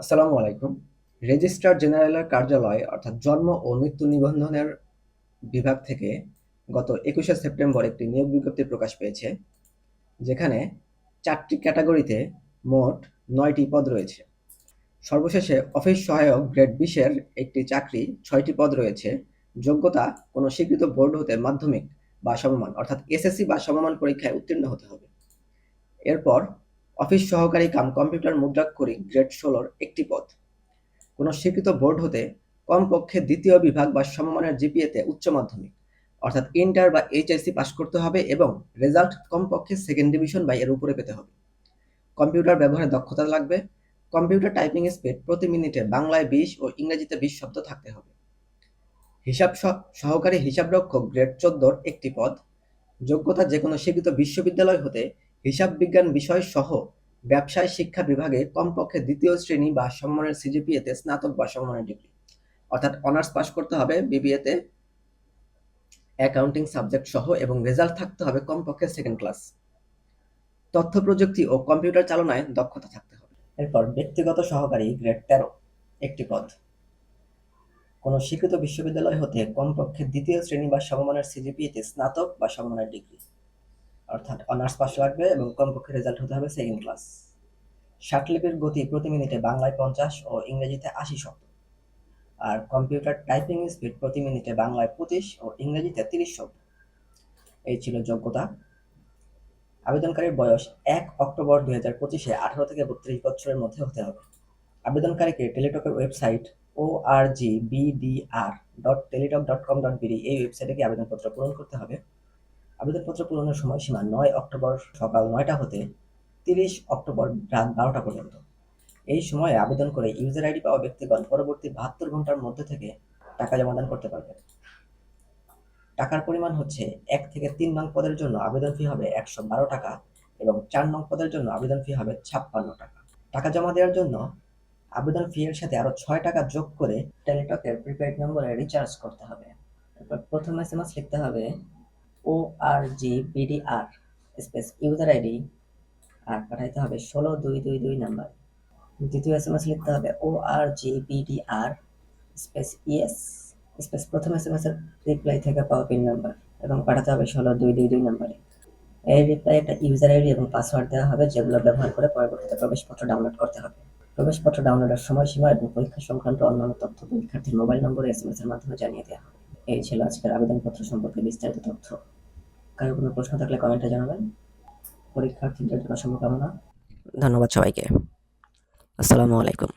আসসালামু আলাইকুম। রেজিস্ট্রার জেনারেলের কার্যালয়, অর্থাৎ জন্ম ও মৃত্যু নিবন্ধনের বিভাগ থেকে গত একুশে সেপ্টেম্বর একটি নিয়োগ বিজ্ঞপ্তি প্রকাশ পেয়েছে, যেখানে চারটি ক্যাটাগরিতে মোট নয়টি পদ রয়েছে। সর্বশেষে অফিস সহায়ক গ্রেড বিশের একটি চাকরি ছয়টি পদ রয়েছে। যোগ্যতা কোনো স্বীকৃত বোর্ড হতে মাধ্যমিক বা সমমান, অর্থাৎ এসএসসি বা সমমান পরীক্ষায় উত্তীর্ণ হতে হবে। এরপর অফিস সহকারী কাম কম্পিউটার মুদ্রাক্ষরিক গ্রেড ষোলোর একটি পদ। কোনো স্বীকৃত বোর্ড হতে কমপক্ষে দ্বিতীয় বিভাগ বা সমমানের জিপিএতে উচ্চ মাধ্যমিক, অর্থাৎ ইন্টার বা এইচএসসি পাশ করতে হবে এবং রেজাল্ট কমপক্ষে সেকেন্ড ডিভিশন বা এর উপরে পেতে হবে। কম্পিউটার ব্যবহারে দক্ষতা লাগবে। কম্পিউটার টাইপিং স্পিড প্রতি মিনিটে বাংলায় বিশ ও ইংরেজিতে বিশ শব্দ থাকতে হবে। হিসাব সহকারী হিসাবরক্ষক গ্রেড চোদ্দোর একটি পদ। যোগ্যতা যে কোনো স্বীকৃত বিশ্ববিদ্যালয় হতে হিসাব বিজ্ঞান বিষয় সহ ব্যবসায় শিক্ষা বিভাগে কমপক্ষে দ্বিতীয় শ্রেণি বা সমমানের সিজিপিএতে স্নাতক বা সমমানের ডিগ্রি। অর্থাৎ অনার্স পাস করতে হবে বিবিএতে অ্যাকাউন্টিং সাবজেক্ট সহ এবং রেজাল্ট থাকতে হবে কমপক্ষে সেকেন্ড ক্লাস তথ্য প্রযুক্তি ও কম্পিউটার চালনায় দক্ষতা থাকতে হবে। এরপর ব্যক্তিগত সহকারী গ্রেড তেরো, একটি পদ। কোনো স্বীকৃত বিশ্ববিদ্যালয় হতে কমপক্ষে দ্বিতীয় শ্রেণি বা সমমানের সিজিপিএতে স্নাতক বা সমমানের ডিগ্রি। অর্থাৎ অনার্স পাস লাগবে এবং কমপক্ষে রেজাল্ট হতে হবে সেকেন্ড ক্লাস ষাটলিপির গতি প্রতি মিনিটে বাংলায় পঞ্চাশ ও ইংরেজিতে আশি শব্দ আর কম্পিউটার টাইপিং স্পিড প্রতি মিনিটে বাংলায় পঁচিশ ও ইংরেজিতে তিরিশ শব্দ এই ছিল যোগ্যতা। আবেদনকারীর বয়স এক অক্টোবর দুই হাজার পঁচিশে আঠারো থেকে বত্রিশ বছরের মধ্যে হতে হবে। আবেদনকারীকে টেলিটকের website O R G BDR dot Teletalk dot com dot BD এই ওয়েবসাইটে গিয়ে আবেদনপত্র পূরণ করতে হবে। আবেদনপত্র পূরণের সময়সীমা নয় অক্টোবর সকাল নয়টা হতে তিরিশ অক্টোবর রাত বারোটা পর্যন্ত। এই সময়ে আবেদন করে ইউজার আইডি পাওয়া ব্যক্তিগণ পরবর্তী বাহাত্তর ঘণ্টার মধ্যে থেকে টাকা জমাদান করতে পারবে টাকার পরিমাণ হচ্ছে এক থেকে তিন নং পদের জন্য আবেদন ফি হবে একশো বারো টাকা এবং চার নং পদের জন্য আবেদন ফি হবে ছাপ্পান্ন টাকা। টাকা জমা দেওয়ার জন্য আবেদন ফি এর সাথে আরও ছয় টাকা যোগ করে টেলিটকের প্রিপেড নম্বরে রিচার্জ করতে হবে। প্রথম এস এম এস লিখতে হবে O R G BDR space user ID আর পাঠাইতে হবে ষোলো দুই দুই দুই নাম্বার দ্বিতীয় এস এম এস লিখতে হবে O R G BDR space ES space প্রথম এস এম এস এর রিপ্লাই থেকে পাওয়া পিন নাম্বার এবং পাঠাতে হবে ষোলো দুই দুই দুই নাম্বারে এই রিপ্লাই একটা ইউজার আইডি এবং পাসওয়ার্ড দেওয়া হবে যেগুলো ব্যবহার করে পরবর্তীতে প্রবেশপত্র ডাউনলোড করতে হবে। প্রবেশপত্র ডাউনলোডের সময়সীমা এবং পরীক্ষা সংক্রান্ত অন্যান্য তথ্য পরীক্ষার্থীর মোবাইল নম্বরে এস এম এস এর মাধ্যমে জানিয়ে দেওয়া হবে। এই ছিল আজকের আবেদনপত্র সম্পর্কে বিস্তারিত তথ্য। কারও কোনো প্রশ্ন থাকলে কমেন্টে জানাবেন। পরীক্ষার্থীদের জন্য শুভকামনা। ধন্যবাদ সবাইকে। আসসালামু আলাইকুম।